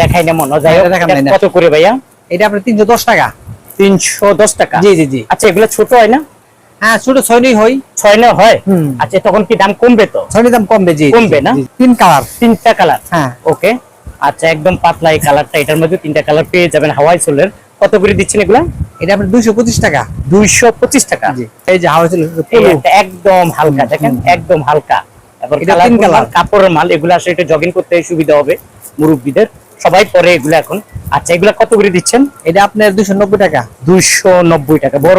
দেখাই না মনে হয়। যাই হোক, এটা দেখান নাই না। কত করে ভাইয়া? এটা আপনার তিনশো দশ টাকা। তিনশো দশ টাকা? জি জি জি। আচ্ছা এগুলো ছোট হয় না? হ্যাঁ ছোট ছয়নি হই ছয় হয়? আচ্ছা তখন কি দাম কমবে তো? ছয়নি দাম কমবে জি কমবে না? জি, জি। তিন কালার। তিনটা কালার? হ্যাঁ। ওকে। আচ্ছা একদম পাতলা এই কালারটা। এটার মধ্যে তিনটা কালার পেয়ে যাবেন হাওয়াই সোলের কত করে দিচ্ছেন এগুলা? এটা আপনার দুইশো পঁচিশ টাকা। দুইশো পঁচিশ টাকা? এই যে হাওয়া ছিল একদম হালকা দেখেন? একদম হালকা। কাপড়ের মাল এগুলো আসলে জগিং করতে সুবিধা হবে মুরব্বীদের। সবাই পরে এগুলো এখন। আচ্ছা এগুলা কত করে দিচ্ছেন? এটা আপনার দুইশো নব্বই টাকা। দুইশো নব্বই টাকা বড়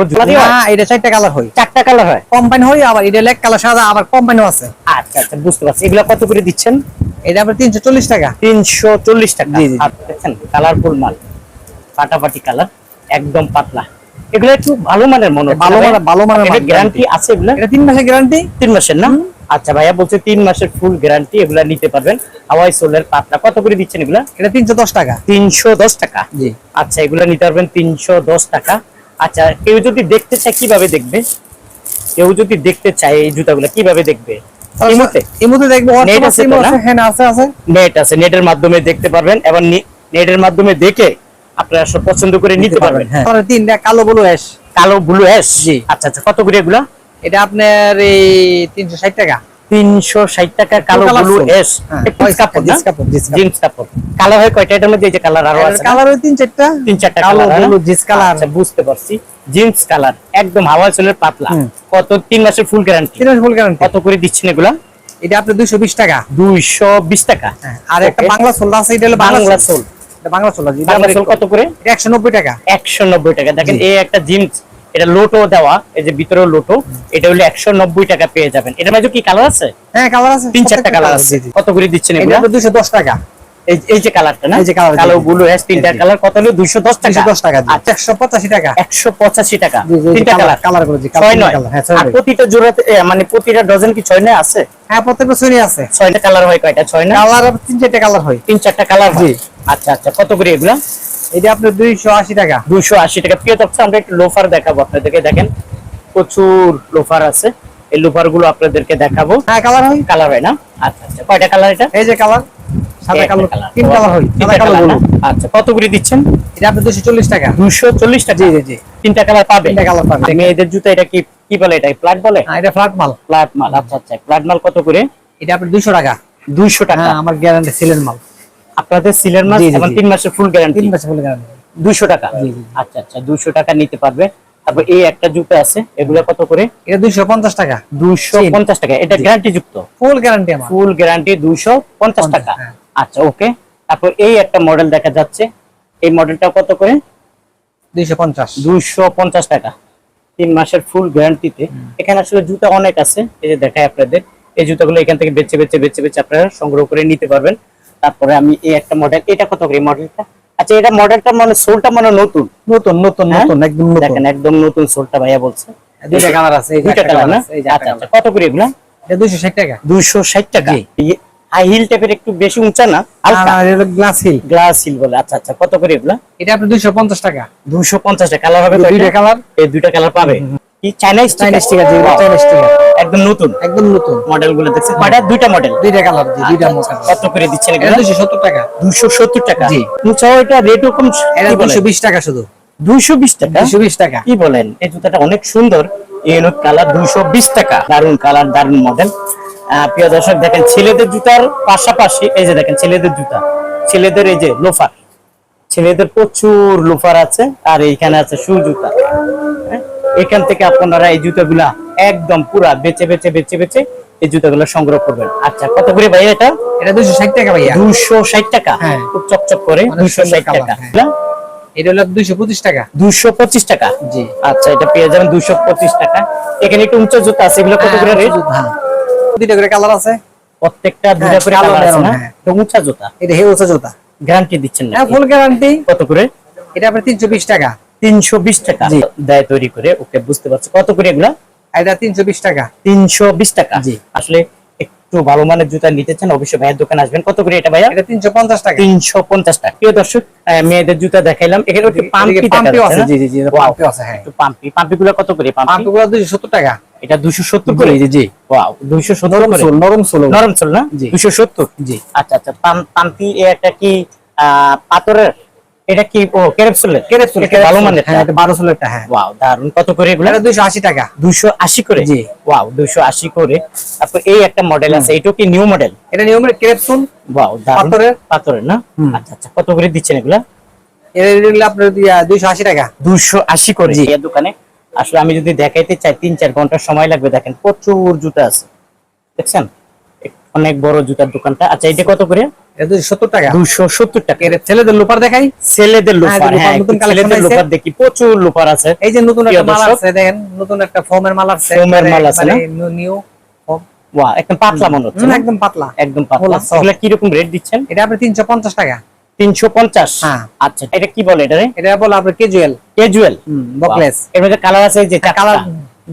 এটা চারটা কালার হয়। চারটা কালার হয়? কম্বাইন হয় আবার এটা লেক কালার সাদা আবার কম্বাইনও আছে। আচ্ছা আচ্ছা বুঝতে পারছি। এগুলা কত করে দিচ্ছেন? এটা আপনার তিনশো চল্লিশ টাকা। তিনশো চল্লিশ টাকা। দেখছেন কালারফুল মাল। ফাটাফাটি কালার একদম পাতলা। এগুলো একটু ভালো মানের মনে হচ্ছে। ভালো মানের- ভালো মানের গ্যারান্টি আছে এগুলা? এটা তিন মাসের গ্যারান্টি তিন মাসের না? আচ্ছা ভাইয়া বলছে তিন মাসের ফুল গ্যারান্টি এগুলা নিতে পারবেন। হাওয়াই সোলের পাতলা। কত করে দিচ্ছেন এগুলা? এটা তিনশো দশ টাকা। তিনশো দশ টাকা? জি। আচ্ছা এগুলা নিতে পারবেন তিনশো দশ টাকা। আচ্ছা কেউ যদি দেখতে চায় কীভাবে দেখবে? কেউ যদি দেখতে চায় এই জুতাগুলা কীভাবে দেখবে? এই মুহূর্তে? এই মধ্যে দেখব। Net আছে আছে তো না? আছে আছে আছে। নেট আছে নেটের মাধ্যমে দেখতে পারবেন। এবং নেটের মাধ্যমে দেখে আপনারা সব পছন্দ করে নিতে পারবেন তিনটা কালো ব্লু অ্যাশ কালো ব্লু হ্যাশ জি। আচ্ছা কত করে এগুলা? এটা আপনার এই তিনশো ষাট টাকা। তিনশো ষাট টাকা কালো ব্লু। হ্যাঁ, জিন্স কাপড় কাপড়। কালার হয় কয়টা? এটার মধ্যে যে কালার আরও আছে কালার ওই তিন চারটা। তিন চারটা কালো ব্লু জিন্স কালার বুঝতে পারছি। জিন্স কালার একদম হাওয়া চলের পাতলা। কত? তিন মাসের ফুল গ্যারান্টি তিন মাস ফুল গ্যারান্টি কত করে দিচ্ছেন এগুলা? এটা আপনার দুইশো বিশ টাকা। দুইশো বিশ টাকা। হ্যাঁ, আর একটা বাংলা সোল আছে এটা হলো Bangla sole. Bangla sole Bangla sole কত করে? একশো নব্বই টাকা। একশো নব্বই টাকা। দেখেন। এই একটা জিন্স এটা লোটো দেওয়া এই যে ভিতরেও লোটো এটা হলো একশো নব্বই টাকা পেয়ে যাবেন। এটার মাঝে কি কালার আছে? হ্যাঁ কালার আছে তিন চারটা কালার আছে। কত করে দিচ্ছেন এটা আপনার দশ টাকা। এই এই যে কালারটা না? এই যে জি, কালো। ব্লু হ্যাশ তিনটা। কালার কত হলো? দুইশো দশ টাকা? দুইশো দশ টাকা আচ্ছা। একশো পঁচাশি টাকা। একশো পঁচাশি টাকা। জি, জি, তিনটা কালার colour করে ছয় নয়? হ্যাঁ, ছয় আর প্রতিটা জোড়াতে মানে প্রতিটা ডজন কি ছয় নয় আছে? হ্যাঁ প্রত্যেকটা শ্রেণি আছে। ছয়টা কালার হয় কয়টা? ছয় না কালার তিন চারটা কালার হয়। তিন চারটা কালার জি। আচ্ছা আচ্ছা। কত করে এগুলা? এটা আপনার দুইশো আশি টাকা। দুশো আশি টাকা। প্রিয় আমরা একটু লোফার দেখাবো আপনাদেরকে। দেখেন প্রচুর লোফার আছে। এই লোফারগুলো আপনাদেরকে দেখাবো। হ্যাঁ কালার হয়। কালার হয় না? আচ্ছা আচ্ছা। কয়টা কালার এটা? এই যে কালার সাদা কালো। তিন কালার হয় সাদা কালো colour আচ্ছা কত করে দিচ্ছেন? এটা দুইশো চল্লিশ টাকা। দুশো চল্লিশ টাকা? জি জি জি। তিনটা কালার পাবে? তিনটা colour পাবে। মেয়েদের জুতো এটা কি কি বলে এটা? প্লাট বলে? হ্যাঁ এটা ফ্ল্যাট মাল। মাল। আচ্ছা আচ্ছা। মাল কত করে? এটা আপনার দুইশো টাকা। দুইশো টাকা। হ্যাঁ আমার গ্যারান্টি সিলের মাল। আপনাদের সিলের জি, এবং তিন মাসের ফুল গ্যারান্টি তিন মাসে ফুল গ্যারান্টি দুইশো টাকা। আচ্ছা আচ্ছা দুইশো টাকা নিতে পারবে। তারপর এই একটা জুতো আছে এগুলো কত করে? এটা দুইশো পঞ্চাশ টাকা। দুইশো। পঞ্চাশ টাকা। এটা গ্যারান্টি যুক্ত? ফুল গ্যারান্টি আমার। ফুল গ্যারান্টি দুইশো পঞ্চাশ টাকা। হ্যাঁ। আচ্ছা ওকে তারপর এই একটা মডেল দেখা যাচ্ছে। এই মডেলটা কত করে? দুইশো পঞ্চাশ। দুইশো পঞ্চাশ টাকা। তিন মাসের ফুল গ্যারান্টিতে এখানে আসলে জুতা অনেক আছে। এই যে দেখায় আপনাদের। এই জুতাগুলো এখান থেকে বেছে বেছে বেছে বেছে আপনারা সংগ্রহ করে নিতে পারবেন। তারপরে আমি এই একটা মডেল এটা কত করে মডেলটা আচ্ছা এটা মডেলটা মানে সোলটা মানে নতুন? নতুন নতুন হ্যাঁ? নতুন একদম নতুন। দেখেন একদম নতুন সোলটা ভাইয়া বলছে। দুইটা কালার আছে এই দুইটা কালার না? আচ্ছা আচ্ছা কত করে এগুলা? এটা দুইশো ষাট টাকা। দুইশো ষাট টাকা? জি। হাই হিল টাইপের একটু বেশি উঁচা না? হালকা? আর এটা গ্লাস হিল গ্লাস হিল বলে। আচ্ছা আচ্ছা কত করে এগুলা? এটা দুইশো পঞ্চাশ টাকা। দুশো পঞ্চাশ টাকা। কালার হবে দুইটা দুইটা কালার এই দুইটা কালার পাবে? কি স্টিকার যেগুলো স্টিকার একদম নতুন। একদম নতুন। মডেলগুলো দেখছেন? কয়টা দুইটা মডেল দুইটা কালার জি দুইটা মডেল কত করে দিচ্ছেন এটা এগুলো দুইশো সত্তর টাকা। দুশো সত্তর টাকা? জি। উঁচা এটা রেট কম এটা দুইশো বিশ টাকা শুধু। দুইশো বিশ টাকা? দুইশো বিশ টাকা। কি বলেন? এই জুতাটা অনেক সুন্দর। ইয়েলো কালার দুইশো বিশ টাকা। দারুণ কালার দারুণ মডেল প্রিয় দর্শক দেখেন ছেলেদের জুতার পাশাপাশি এই যে দেখেন ছেলেদের জুতা ছেলেদের এই যে লোফার। ছেলেদের প্রচুর লোফার আছে আর এইখানে আছে শু জুতা? এখান থেকে আপনারা এই জুতাগুলা একদম পুরা বেচে বেচে বেচে বেচে এই জুতাগুলো সংগ্রহ করবেন। আচ্ছা কত করে ভাই এটা? এটা দুইশো ষাট টাকা ভাইয়া। দুশো ষাট টাকা? হ্যাঁ। খুব চকচক করে অনেক দুশো সুন্দর ষাট টাকা। হ্যাঁ। এটা হলো দুইশো পঁচিশ টাকা। দুশো পঁচিশ টাকা? জি। আচ্ছা এটা পেয়ে যাবেন দুশো পঁচিশ টাকা। এখানে একটু উঁচু জুতা আছে এগুলো কত করে রেট? হ্যাঁ। দুইটা করে কালার আছে। প্রত্যেকটা দুটা করে কালো কালার আছে না? হ্যাঁ। তো উঁচা জুতা। এটা হেউসা জুতা। গ্যারান্টি দিচ্ছেন না হ্যাঁ ফুল গ্যারান্টি কত করে? এটা আপনার তিনশো বিশ টাকা। তিনশো বিশ টাকা। দেয় তৈরি করে ওকে বুঝতে পারছি? কত করে এগুলা? এটা তিনশো বিশ টাকা। তিনশো বিশ টাকা। জি। আসলে একটু ভালো মানের জুতা নিতে চান অবশ্যই ভাইয়ের দোকানে আসবেন। কত করে এটা ভাইয়া? এটা তিনশো পঞ্চাশ টাকা। তিনশো পঞ্চাশ টাকা। প্রিয় দর্শক মেয়েদের জুতা দেখাইলাম। এখানে একটু পাম্পি এদিকে আছে জি জি জি. পাম্পিও আছে হ্যাঁ। একটু পাম্পি। পাম্পি গুলো কত করে পাম্পি? পাম্পিগুলো দুইশো সত্তর টাকা। এটা দুশো সত্তর করে? জি জি। ওয়াও দুইশো সত্তর নরম সোল নরম সোল না। দুশো সত্তর? জি। আচ্ছা আচ্ছা পাম- পাম্পি এ একটা কি পাথরের? এটা কি? ও ক্যাপসুলের ক্যাপসুল ভালো মানের হ্যাঁ এটা 12 টা হ্যাঁ। ওয়াও দারুণ কত করে এগুলো? এটা 280 টাকা। দুশো আশি করে? জি। ওয়াও দুশো আশি করে। তারপর এই একটা মডেল আছে এটাও কি নিউ মডেল এটা নিয়মের ক্যাপসুল ওয়াও দারুণ পাথরের? পাথরের না? আচ্ছা আচ্ছা কত করে দিচ্ছেন এগুলা? এটা হলো আপনার দিয়া 280 টাকা। দুশো আশি করে। এই দোকানে আসলে আমি যদি দেখাইতে চাই তিন চার ঘণ্টা সময় লাগবে দেখেন প্রচুর জুতা আছে। দেখছেন? অনেক বড় জুতার দোকানটা। আচ্ছা এটা কত করে? এটা 270 টাকা। দুশো সত্তর টাকা। ছেলেদের লোপার দেখাই? ছেলেদের লোফার লোফার, হ্যাঁ নতুন একটু collection ছেলেদের আইছে। দেখি প্রচুর লোফার আছে। এই যে নতুন একটা মাল আছে দেখেন নতুন একটা ফোমের মাল আছে ফোমের মাল আছে নিউ ওয়া একদম পাতলা মনে হচ্ছে একদম পাতলা। একদম পাতলা। OLA soft। এগুলা রেট দিচ্ছেন? এটা আপনি 350 টাকা। তিনশো পঞ্চাশ? হ্যাঁ। আচ্ছা এটা কি বলে এটা রে? এটা বলে আপনার ক্যাজুয়াল ক্যাজুয়াল বকলেস এর মধ্যে কালার আছে যে কালার কালার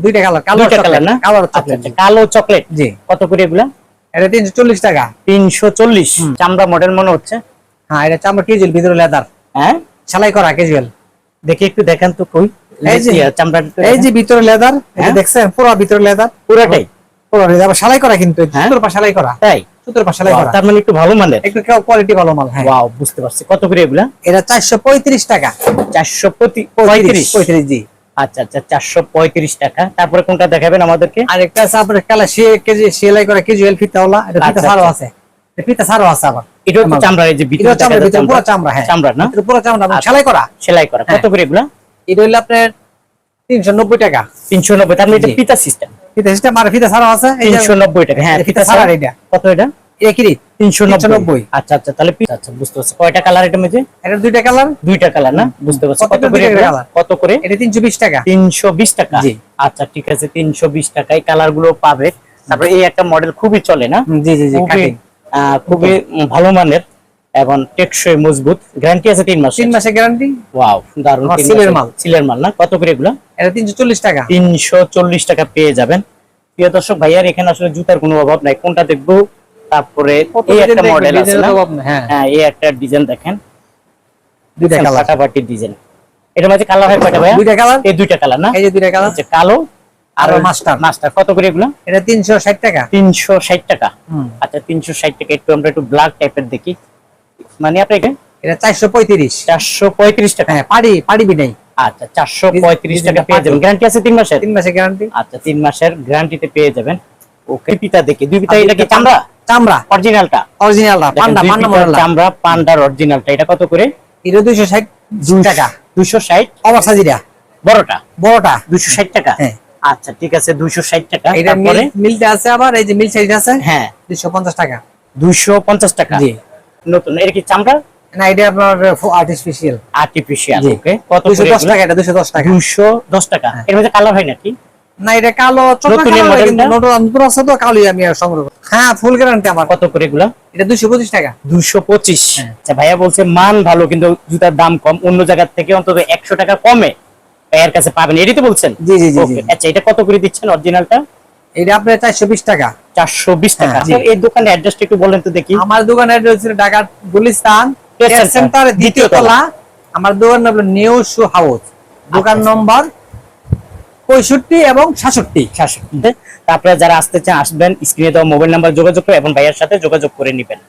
দুইটা কালার কালো না? কালার আচ্ছা, চকলেট আচ্ছা, কালো চকলেট জি। কত করে এগুলা? এটা 340 টাকা। তিনশো চল্লিশ। চামড়া মডেল মনে হচ্ছে? হ্যাঁ এটা চামড়া ক্যাজুয়াল ভিতরে লেদার হ্যাঁ? সেলাই করা ক্যাজুয়াল দেখি একটু দেখান তো কই। এই যে- চামড়া এই যে ভিতরে লেদার এটা হ্যাঁ? দেখছেন পুরো ভিতরে লেদার পুরাটাই? পুরো লেদার সেলাই করা কিন্তু হ্যাঁ? সুতোর পা সেলাই করা। তাই? সুতোর পা সেলাই করা। তার মানে একটু ভালো মানের? একটু কোয়ালিটি ভালো মাল হ্যাঁ। ওয়াও বুঝতে পারছি। কত করে এগুলা? এটা 435 টাকা। চারশো পঁয়ত্রিশ। 35 জি। আচ্ছা আচ্ছা চারশো পঁয়ত্রিশ টাকা। তারপরে কোনটা দেখাবেন আমাদেরকে? আর একটা আছে আপনার কালা কেজি সেলাই করা ক্যাজুয়াল ফিতাওয়ালা এটা ফিতা আচ্ছা, আচ্ছা। আছে। এটা ফিতা ছাড়াও আছে আবার। এটা হচ্ছে চামড়ার এই যে ভিতরে চামড়া পুরো চামড়া। হ্যাঁ। চামড়া না? পুরো চামড়া আচ্ছা। সেলাই করা? সেলাই করা। কত হ্যাঁ। করে এগুলা? এটা হইল আপনার 390 টাকা। তার মানে এটা জি। সিস্টেম ফিতা সিস্টেম আর ফিতা ছাড়াও আছে এই যে তিনশো নব্বই টাকা হ্যাঁ ফিতা ছাড়া এটা কত এটা? একই তিনশো 390 আচ্ছা আচ্ছা তাহলে আচ্ছা বুঝতে পারছি। কয়টা কালার এটা মধ্যে এটা দুইটা কালার দুইটা কালার না? বুঝতে পারছি। কত করে দুইটা এগুলা? colour। কত করে? এটা 320 টাকা। তিনশো বিশ টাকা? জি। আচ্ছা ঠিক আছে তিনশো বিশ টাকায় কালারগুলো পাবে। তারপরে এই একটা মডেল খুবই চলে না? জি জি জি খুবই ভালো মানের এবং টেকসই মজবুত। গ্যারান্টি আছে তিন মাস তিন মাসের গ্যারান্টি ওয়াও দারুণ সিলের মাল। সিলের মাল না? কত করে এগুলা? এটা 340 টাকা। তিনশো চল্লিশ টাকা পেয়ে যাবেন। প্রিয় দর্শক ভাইয়ার এখানে আসলে জুতার কোনো অভাব নাই। কোনটা দেখব? তারপরে এই একটা মডেল আছে না? হ্যাঁ। হ্যাঁ এই একটা ডিজাইন দেখেন। দুইটা কালার ফাটাফাটি ডিজাইন এটার মাঝে কালার হয় কয়টা ভাইয়া? দুইটা কালার এই দুইটা কালার না? এই যে দুইটা কালার হচ্ছে কালো আর মাস্টার। মাস্টার কত করে এগুলো? এটা 360 টাকা। তিনশো ষাট টাকা। আচ্ছা তিনশো ষাট টাকা। একটু আমরা একটু ব্ল্যাক টাইপের দেখি। মানে আপনাকে এটা 435 চারশো পঁয়ত্রিশ টাকা। হ্যাঁ পাড়ি পাড়ি বি নাই আচ্ছা চারশো পঁয়ত্রিশ ডিজাইনটা টাকা পেয়ে যাবেন। গ্যারান্টি আছে তিন মাসের? তিন মাসের গ্যারান্টি আচ্ছা তিন মাসের গ্যারান্টিতে পেয়ে যাবেন। ওকে পিতা দেখি। দুই পিতা এটা কি চামড়া? চামড়া? অরিজিনালটা অরিজিনালটা পান্ডা পান্ডা মডেল চামড়া পান্ডার অরিজিনালটা এটা কত করে? এটা 260 টাকা। দুশো ষাট? ওভার সাইজটা বড়টা? বড়টা। দুশো ষাট টাকা? হ্যাঁ। আচ্ছা ঠিক আছে দুশো ষাট টাকা। এটা তারপরে? মিলতে আছে আবার এই যে মিল সাইজ আছে হ্যাঁ। 250 টাকা। দুশো পঞ্চাশ টাকা? জি। নতুন এটা কি চামড়া? না এটা আপনার আর্টিফিশিয়াল আর্টিফিশিয়াল। ওকে কত 210 টাকা এটা 210 টাকা। দুশো দশ টাকা। এর মধ্যে কালার হয় নাকি? না এটা কালো নতুন আছে তো কালোই আমি সংগ্রহ হ্যাঁ ফুল গ্যারান্টি আমার। কত করে এগুলা? এটা 225 টাকা। দুশো পঁচিশ? হ্যাঁ। আচ্ছা ভাইয়া বলছে মান ভালো কিন্তু জুতার দাম কম। অন্য জায়গার থেকে অন্তত একশো টাকা কমে। ভাইয়ার কাছে পাবেন এটাই তো বলছেন? জি জি জি আচ্ছা এটা কত করে দিচ্ছেন অরিজিনালটা এটা আপনার 420 টাকা। চারশো বিশ টাকা। হ্যাঁ, এই দোকানের অ্যাড্রেসটা একটু বলেন তো দেখি। আমার দোকানের অ্যাড্রেস হচ্ছে ঢাকা গুলিস্তান সেন্টার দ্বিতীয় তলা। আমার দোকান নাম নিউ শু হাউস দোকান। নম্বর পঁয়ষট্টি এবং সাতষট্টি। সাতষট্টি তারপরে যারা আসতে চান, আসবেন, স্ক্রিনে দেওয়া মোবাইল নাম্বার যোগাযোগ করে এবং ভাইয়ের সাথে যোগাযোগ করে নেবেন।